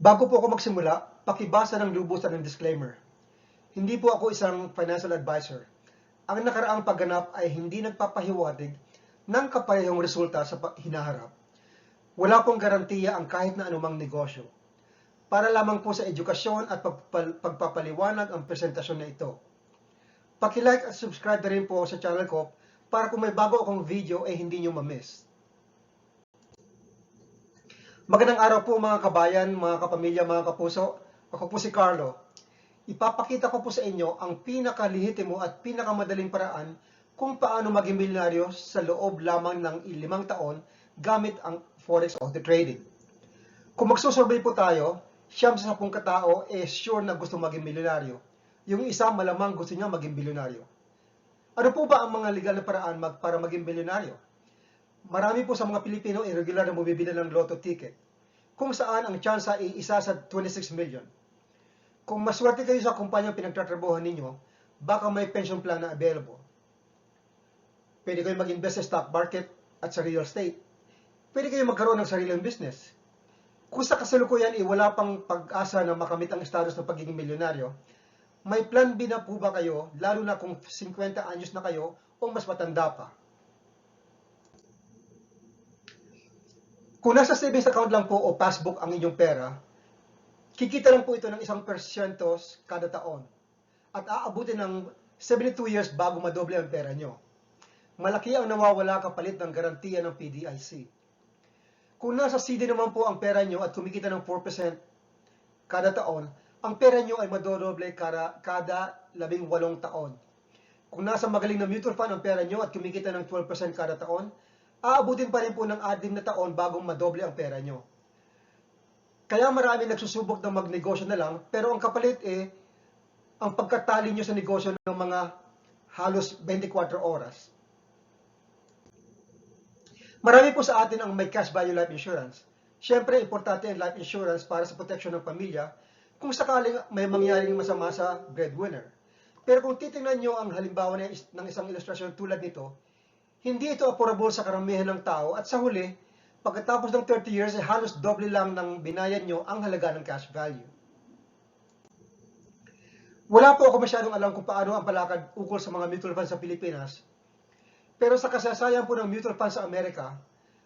Bago po ako magsimula, pakibasa ng lubusan ng disclaimer. Hindi po ako isang financial advisor. Ang nakaraang pagganap ay hindi nagpapahiwatig ng kaparehong resulta sa hinaharap. Wala pong garantiya ang kahit na anumang negosyo. Para lamang po sa edukasyon at pagpapaliwanag ang presentasyon na ito. Paki-like at subscribe na rin po sa channel ko para kung may bago akong video ay hindi nyo ma-miss. Magandang araw po mga kabayan, mga kapamilya, mga kapuso. Ako po si Carlo. Ipapakita ko po sa inyo ang pinakalihitimo at pinakamadaling paraan kung paano maging milyonaryo sa loob lamang ng limang taon gamit ang forex o the trading. Kung magsusurvey po tayo, siyam sa sapong katao eh sure na gusto maging milyonaryo. Yung isa malamang gusto niya maging bilyonaryo. Ano po ba ang mga legal na paraan mag, para maging bilyonaryo? Marami po sa mga Pilipino irregular na bumibili ng lotto ticket. Kung saan ang tsansa ay isa sa 26 million. Kung maswerte kayo sa kumpanyang pinagtatrabahuhan ninyo, baka may pension plan na available. Pwede kayo mag-invest sa stock market at sa real estate. Pwede kayo magkaroon ng sariling business. Kung sa kasalukuyan ay wala pang pag-asa na makamit ang status ng pagiging milyonaryo, may plan B na po ba kayo, lalo na kung 50 anyos na kayo o mas matanda pa? Kung nasa savings account lang po o passbook ang inyong pera, kikita lang po ito ng isang persyentos kada taon at aabutin ng 72 years bago madoble ang pera nyo. Malaki ang nawawala kapalit ng garantiya ng PDIC. Kung nasa CD naman po ang pera nyo at kumikita ng 4% kada taon, ang pera nyo ay madodoble kada, kada 18 taon. Kung nasa magaling na mutual fund ang pera nyo at kumikita ng 12% kada taon, aabutin pa rin po ng 6 na taon bagong madoble ang pera nyo. Kaya marami nagsusubok ng magnegosyo na lang, pero ang kapalit eh, ang pagkatali nyo sa negosyo ng mga halos 24 oras. Marami po sa atin ang may cash value life insurance. Siyempre, importante ang life insurance para sa protection ng pamilya kung sakaling may mangyaring masama sa breadwinner. Pero kung titingnan nyo ang halimbawa ng isang ilustrasyon tulad nito, hindi ito affordable sa karamihan ng tao at sa huli, pagkatapos ng 30 years, ay halos doble lang ng binayad nyo ang halaga ng cash value. Wala po ako masyadong alam kung paano ang palakad ukol sa mga mutual funds sa Pilipinas, pero sa kasaysayan po ng mutual fund sa Amerika,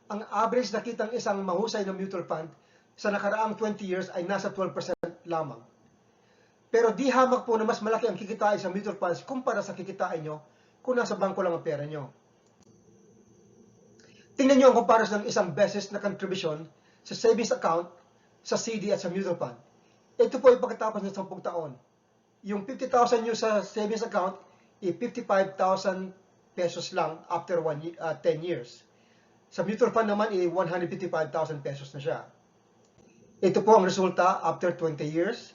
ang average na kitang isang mahusay na mutual fund sa nakaraang 20 years ay nasa 12% lamang. Pero di hamak po na mas malaki ang kikitain sa mutual funds kumpara sa kikitain nyo kung nasa bangko lang ang pera nyo. Tingnan nyo ang comparison ng isang beses na contribution sa savings account, sa CD at sa mutual fund. Ito po ay pagkatapos ng 10 taon. Yung 50,000 nyo sa savings account, i 55,000 pesos lang after one, uh, 10 years. Sa mutual fund naman, i 155,000 pesos na siya. Ito po ang resulta after 20 years.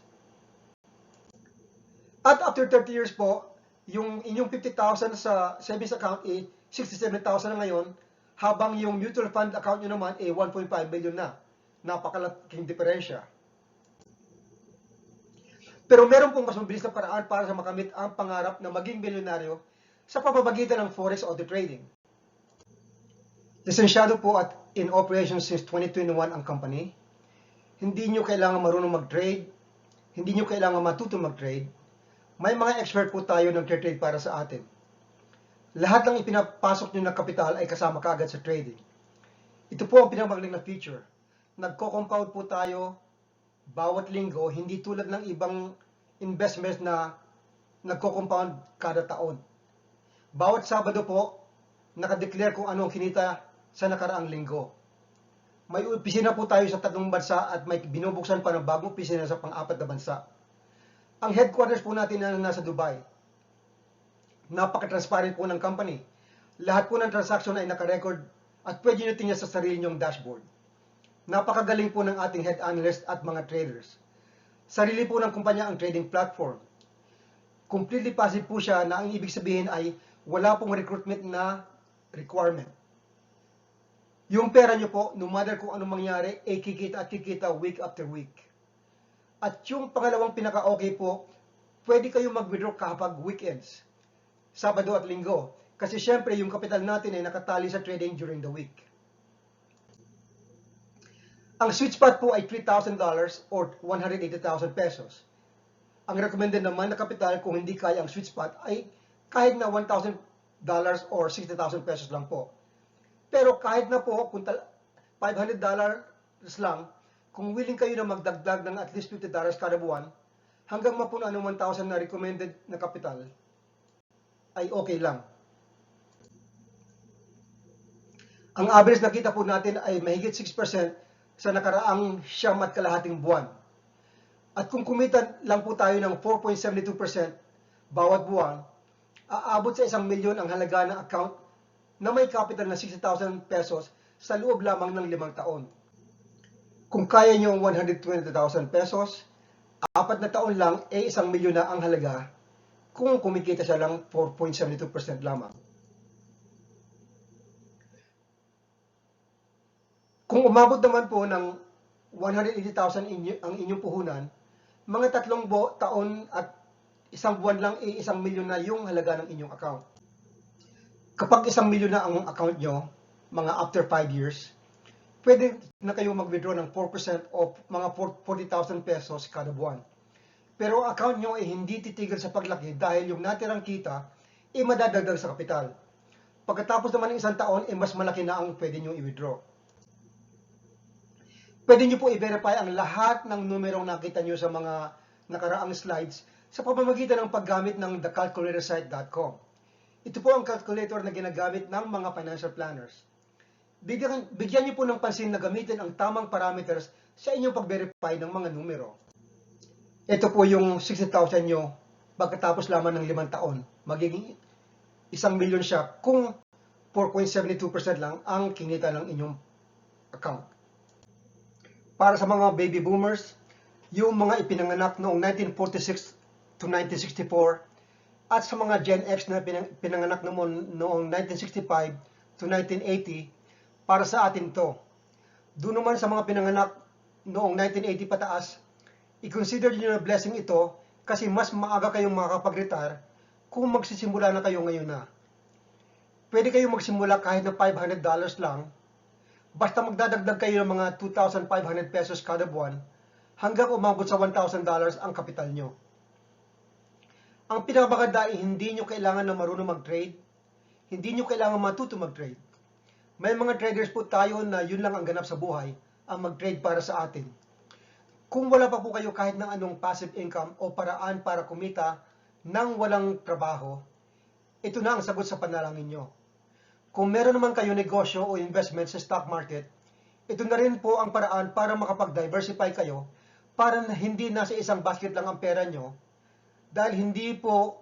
At after 30 years po, yung inyong 50,000 sa savings account ay 67,000 na ngayon, habang yung mutual fund account nyo naman ay 1.5 million na. Napakalaking diferensya. Pero meron pong mas mabilis na paraan para sa makamit ang pangarap na maging milyonaryo sa pamamagitan ng forex o the trading. Lisensyado po at in operation since 2021 ang company. Hindi nyo kailangan marunong mag-trade. Hindi nyo kailangan matuto mag-trade. May mga expert po tayo ng trade para sa atin. Lahat ng ipinapasok nyo na kapital ay kasama kaagad sa trading. Ito po ang pinamagaling na feature. Nagko-compound po tayo bawat linggo, hindi tulad ng ibang investments na nagko-compound kada taon. Bawat Sabado po, nakadeclare kung anong kinita sa nakaraang linggo. May opisina po tayo sa tatlong bansa at may binubuksan pa ng bagong opisina sa pang-apat na bansa. Ang headquarters po natin na nasa Dubai. Napaka-transparent po ng company. Lahat po ng transaction ay nakarecord at pwede nyo tingnan sa sarili nyong dashboard. Napakagaling po ng ating head analyst at mga traders. Sarili po ng kumpanya ang trading platform. Completely passive po siya na ang ibig sabihin ay wala pong recruitment na requirement. Yung pera nyo po, no matter kung anong mangyari, ay kikita at kikita week after week. At yung pangalawang pinaka-okay po, pwede kayong mag-withdraw kapag weekends, Sabado at Linggo. Kasi syempre, yung kapital natin ay nakatali sa trading during the week. Ang sweet spot po ay $3,000 or 180,000 pesos. Ang recommended naman na kapital kung hindi kaya ang sweet spot ay kahit na $1,000 or 60,000 pesos lang po. Pero kahit na po kung tal- $500 lang, kung willing kayo na magdagdag ng at least $50 kada buwan, hanggang mapuno ang 1,000 na recommended na kapital, ay okay lang. Ang average nakita po natin ay mahigit 6% sa nakaraang siyam at kalahating buwan. At kung kumita lang po tayo ng 4.72% bawat buwan, aabot sa isang milyon ang halaga ng account na may capital na 60,000 pesos sa loob lamang ng limang taon. Kung kaya nyo ang 120,000 pesos, apat na taon lang, eh isang milyon na ang halaga kung kumikita siya lang 4.72% lamang. Kung umabot naman po ng 180,000 inyo, ang inyong puhunan, mga tatlong bo, taon at isang buwan lang, eh, isang milyon na yung halaga ng inyong account. Kapag isang milyon na ang account nyo, mga after 5 years, pwede na kayo mag-withdraw ng 4% o mga 40,000 pesos kada buwan. Pero account nyo ay hindi titigil sa paglaki dahil yung natirang kita ay madadagdag sa kapital. Pagkatapos naman ng isang taon, ay mas malaki na ang pwede nyo i-withdraw. Pwede nyo po i-verify ang lahat ng numerong nakita nyo sa mga nakaraang slides sa pamamagitan ng paggamit ng thecalculatorsite.com. Ito po ang calculator na ginagamit ng mga financial planners. Bigyan, bigyan niyo po ng pansin na gamitin ang tamang parameters sa inyong pag-verify ng mga numero. Ito po yung 60,000 nyo pagkatapos lamang ng limang taon. Magiging isang milyon siya kung 4.72% lang ang kinita ng inyong account. Para sa mga baby boomers, yung mga ipinanganak noong 1946 to 1964 at sa mga Gen X na pinang- pinanganak noong, noong 1965 to 1980, para sa atin to. Doon naman sa mga pinanganak noong 1980 pataas, i-consider nyo na blessing ito kasi mas maaga kayong makakapag-retire kung magsisimula na kayo ngayon na. Pwede kayong magsimula kahit na $500 lang, basta magdadagdag kayo ng mga 2,500 pesos kada buwan hanggang umabot sa $1,000 ang kapital nyo. Ang pinakamaganda ay hindi nyo kailangan na marunong mag-trade, hindi nyo kailangan matuto mag-trade. May mga traders po tayo na yun lang ang ganap sa buhay, ang mag-trade para sa atin. Kung wala pa po kayo kahit ng anong passive income o paraan para kumita nang walang trabaho, ito na ang sagot sa panalangin nyo. Kung meron naman kayo negosyo o investment sa stock market, ito na rin po ang paraan para makapag-diversify kayo para hindi nasa isang basket lang ang pera nyo dahil hindi po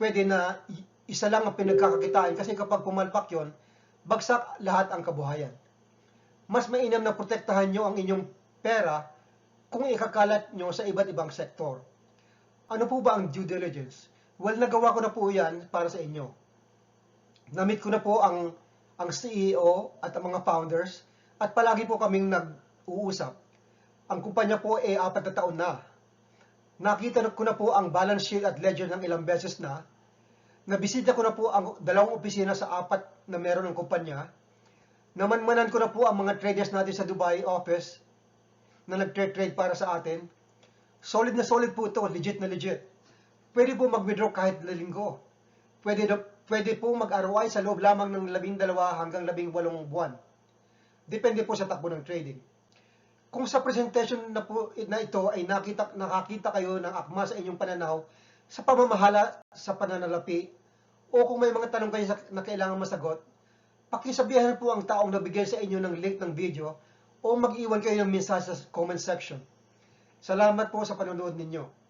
pwede na isa lang ang pinagkakakitaan kasi kapag pumalpak yon, bagsak lahat ang kabuhayan. Mas mainam na protektahan nyo ang inyong pera kung ikakalat nyo sa iba't ibang sektor. Ano po ba ang due diligence? Well, nagawa ko na po yan para sa inyo. Namit ko na po ang, ang CEO at ang mga founders at palagi po kaming nag-uusap. Ang kumpanya po ay apat na taon na. Nakita ko na po ang balance sheet at ledger ng ilang beses na. Nabisita ko na po ang dalawang opisina sa apat na meron ng kumpanya. Namanmanan ko na po ang mga traders natin sa Dubai office na nag-trade para sa atin. Solid na solid po ito, legit na legit. Pwede po mag-withdraw kahit linggo. Pwede, na- pwede po mag-ROI sa loob lamang ng 12 hanggang 18 buwan. Depende po sa takbo ng trading. Kung sa presentation na po na ito ay nakita, nakakita kayo ng akma sa inyong pananaw sa pamamahala sa pananalapi o kung may mga tanong kayo na kailangan masagot, pakisabihan po ang taong nabigay sa inyo ng link ng video o mag-iwan kayo ng mensahe sa comment section. Salamat po sa panonood ninyo.